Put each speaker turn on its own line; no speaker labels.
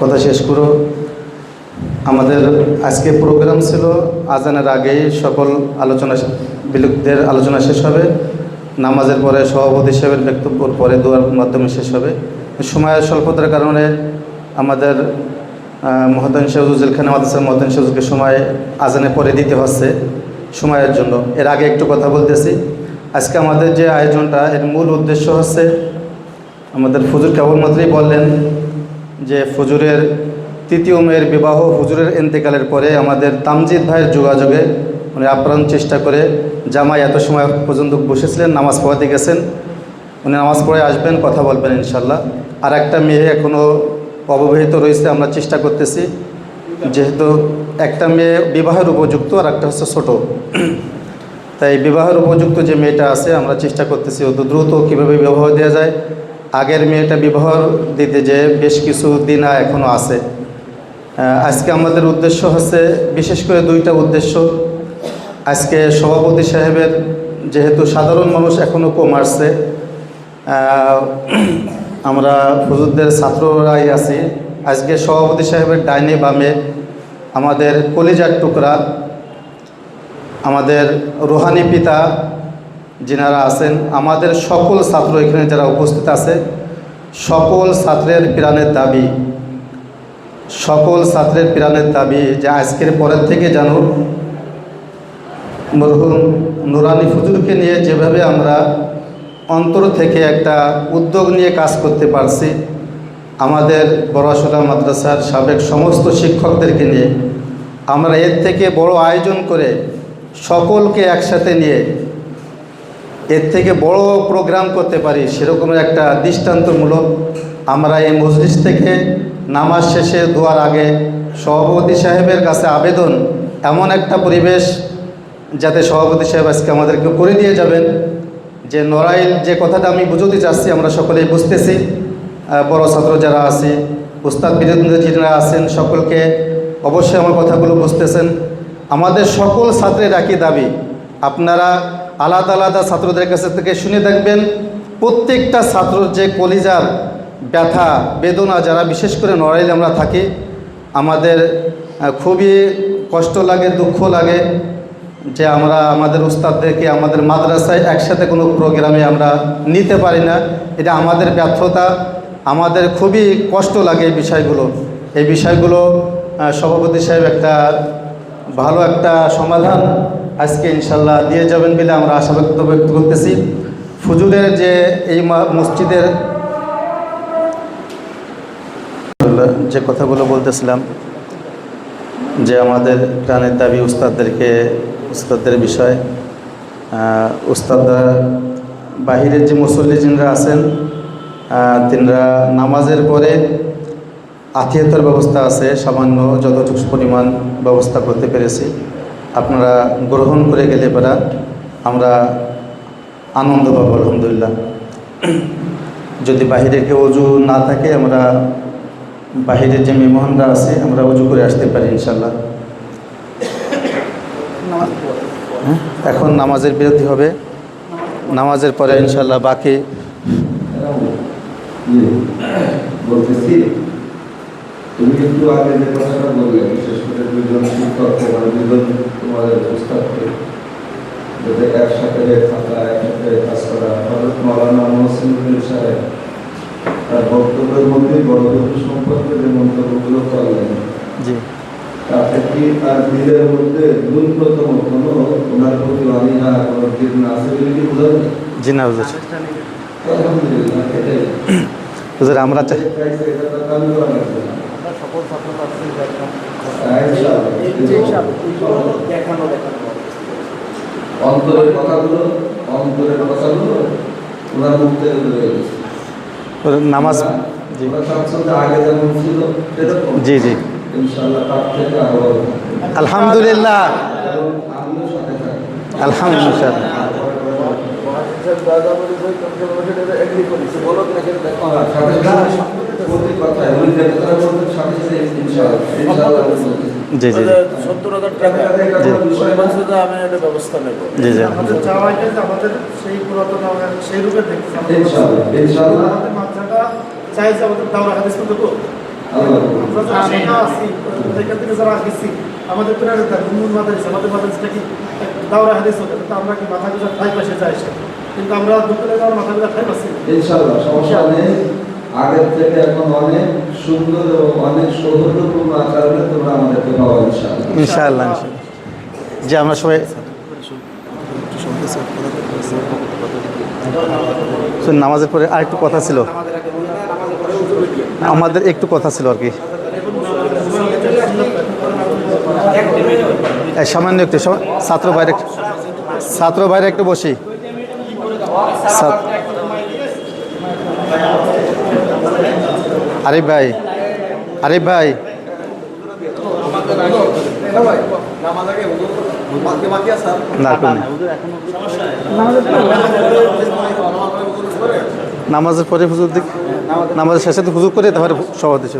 কথা শেষ করো। আমাদের আজকে প্রোগ্রাম ছিল, আজানের আগেই সকল আলোচনা বিলুপ্তদের আলোচনা শেষ হবে। নামাজের পরে সভাপতি সাহেবের বক্তব্যর পরে দোয়ার মাধ্যমে শেষ হবে। সময়ের স্বল্পতার কারণে আমাদের মহাদান শেহুজুল খান, আমাদের মহাদান শেহুজুলকে সময় আজানে পরে দিতে হচ্ছে, সময়ের জন্য। এর আগে একটু কথা বলতেছি। আজকে আমাদের যে আয়োজনটা, এর মূল উদ্দেশ্য হচ্ছে, আমাদের ফুজুর কেবলমাত্রই বললেন যে ফজুরের তৃতীয় মেয়ের বিবাহ হুজুরের এন্তেকালের পরে আমাদের তামজিদ ভাইয়ের যোগাযোগে উনি আপ্রাণ চেষ্টা করে জামাই এত সময় পর্যন্ত বসেছিলেন, নামাজ পড়াতে গেছেন। উনি নামাজ পড়ে আসবেন, কথা বলবেন ইনশাল্লাহ। আর একটা মেয়ে এখনও অবহিত রয়েছে, আমরা চেষ্টা করতেছি। যেহেতু একটা মেয়ে বিবাহের উপযুক্ত আর একটা হচ্ছে ছোটো। তাই বিবাহের উপযুক্ত যে মেয়েটা আছে, আমরা চেষ্টা করতেছি অত দ্রুত কীভাবে বিবাহ দেওয়া যায়। আগের মেয়েটা বিবাহ দিতে যে বেশ কিছু দিন এখনও আছে। আজকে আমাদের উদ্দেশ্য হচ্ছে বিশেষ করে দুইটা উদ্দেশ্য। আজকে সভাপতি সাহেবের যেহেতু সাধারণ মানুষ এখনও কম আসছে আমরা হুজুরদের ছাত্ররাই আছি। আজকে সভাপতি সাহেবের ডাইনে বামে আমাদের কলিজার টুকরা, আমাদের রোহানি পিতা যিনারা আছেন, আমাদের সকল ছাত্র এখানে যারা উপস্থিত আছে, সকল ছাত্রের প্রাণের দাবি, সকল ছাত্রের প্রাণের দাবি যে আজকের পরের থেকে যেন মরহুম নুরানি ফুজুরকে নিয়ে যেভাবে আমরা অন্তর থেকে একটা উদ্যোগ নিয়ে কাজ করতে পারছি, আমাদের বড়াশোলা মাদ্রাসার সাবেক সমস্ত শিক্ষকদেরকে নিয়ে, আমরা এর থেকে বড় আয়োজন করে সকলকে একসাথে নিয়ে এর থেকে বড় প্রোগ্রাম করতে পারি সেরকম একটা দৃষ্টান্তমূলক। আমরা এই মজলিস থেকে নামাজ শেষে দোয়ার আগে সভাপতি সাহেবের কাছে আবেদন, এমন একটা পরিবেশ যাতে সভাপতি সাহেব আজকে আমাদেরকে করে দিয়ে যাবেন। যে নড়াইল যে কথাটা আমি বুঝতে চাচ্ছি, আমরা সকলেই বুঝতেছি। বড় ছাত্র যারা আছি, উস্তাদ বিরেন্দ্র যিনারা আছেন, সকলকে অবশ্যই আমার কথাগুলো বুঝতেছেন। আমাদের সকল ছাত্রের একই দাবি, আপনারা আলাদা আলাদা ছাত্রদের কাছে থেকে শুনে দেখবেন প্রত্যেকটা ছাত্রর যে কলিজার ব্যথা, বেদনা যারা বিশেষ করে নড়াইলে আমরা থাকি, আমাদের খুবই কষ্ট লাগে, দুঃখ লাগে যে আমরা, আমাদের উস্তাদদেরকে আমাদের মাদ্রাসায় একসাথে কোনো প্রোগ্রামে আমরা নিতে পারি না। এটা আমাদের ব্যর্থতা, আমাদের খুবই কষ্ট লাগে এই বিষয়গুলো। এই বিষয়গুলো সভাপতি সাহেব একটা ভালো একটা সমাধান আজকে ইনশাল্লাহ দিয়ে যাবেন বলে আমরা আশা ব্যক্ত ব্যক্ত করতেছি। ফুজুরের যে এই মসজিদের যে কথাগুলো বলতেছিলাম, যে আমাদের প্রাণের দাবি উস্তাদদেরকে, উস্তাদদের বিষয় উস্তাদরা বাহিরের যে মুসল্লি যিনরা আছেন তিনরা নামাজের পরে আত্মীয়তার ব্যবস্থা আছে, সামান্য যতটুকু পরিমাণ ব্যবস্থা করতে পেরেছি। আপনারা গ্রহণ করে গেলে পারা আমরা আনন্দ পাবো আলহামদুলিল্লাহ। যদি বাহিরে কেউ অজু না থাকে আমরা বাহিরের যে মেহমানরা আছে আমরা উজু করে আসতে পারি ইনশাল্লাহ হ্যাঁ? এখন নামাজের বিরতি হবে। নামাজের পরে ইনশাল্লাহ বাকি
বলতেছি তুমি একটু আগে যে কথাটা বললে বিশেষ করে দুজন শিক্ষক তোমার দুজন তোমাদের পুস্তককে যাতে একসাথে থাকা একসাথে কাজ করা হজরত মৌলানা মোহসিন সাহেব তার বক্তব্যের মধ্যে বড়দের সম্পর্কে যে মন্তব্যগুলো করলেন তাতে কি তার দিলের মধ্যে ন্যূনতম কোনো ওনার প্রতি অনীহা কোনো ঘৃণা আছে বলে কি বোঝা যায়?
জি না হুজুর
আলহামদুলিল্লাহ এটাই।
আমরা চাই
সকল ছাত্রছাত্রী দেখানো দেখানো দেখানো।
অন্তরের কথাগুলো অন্তরের কথাগুলো ওনার মুখ থেকে গেছে
নামাজ জি।
ছিল
জি জি। আলহামদুলিল্লাহ। আলহামদুলিল্লাহ।
যে
জি
সত্তর হাজার টাকা আমি একটা ব্যবস্থা নেব।
জি জি।
আমাদের চাওয়াইটা যে আমাদের সেই পুরাতন সেই রূপে দেখতেছি।
ইনশাআল্লাহ ইনশাআল্লাহ।
আমাদের মাত্রাটা চাই যে আমাদের দাওরা হাদিস মতো তো আমরা যারা আছি এখান থেকে যারা আসছি আমাদের প্রেরণা মুন মাদারিস আমাদের মাদারিসটা কি? দাওরা হাদিস হতো কিন্তু আমরা কি মাথা গুজা ঠাই পাশে যাই? কিন্তু আমরা দুপুরে যাওয়ার মাথা গুজা ঠাই পাচ্ছি না।
ইনশাআল্লাহ সমস্যা নেই। আগের থেকে এখন অনেক সুন্দর এবং অনেক সৌহার্দ্যপূর্ণ আচরণে তোমরা আমাদেরকে পাওয়া ইনশাআল্লাহ।
যে আমরা সবাই নামাজের পরে আরেকটু কথা ছিল। আমাদের একটু কথা ছিল আর কি। সামান্য একটু ছাত্র বাইরে ছাত্র বাইরে একটু বসি। আরিফ ভাই, আরে ভাই। নামাজের পরে হুজুর দিক নামাজের শেষে তো হুজুর করে তারপরে সভা দিচ্ছ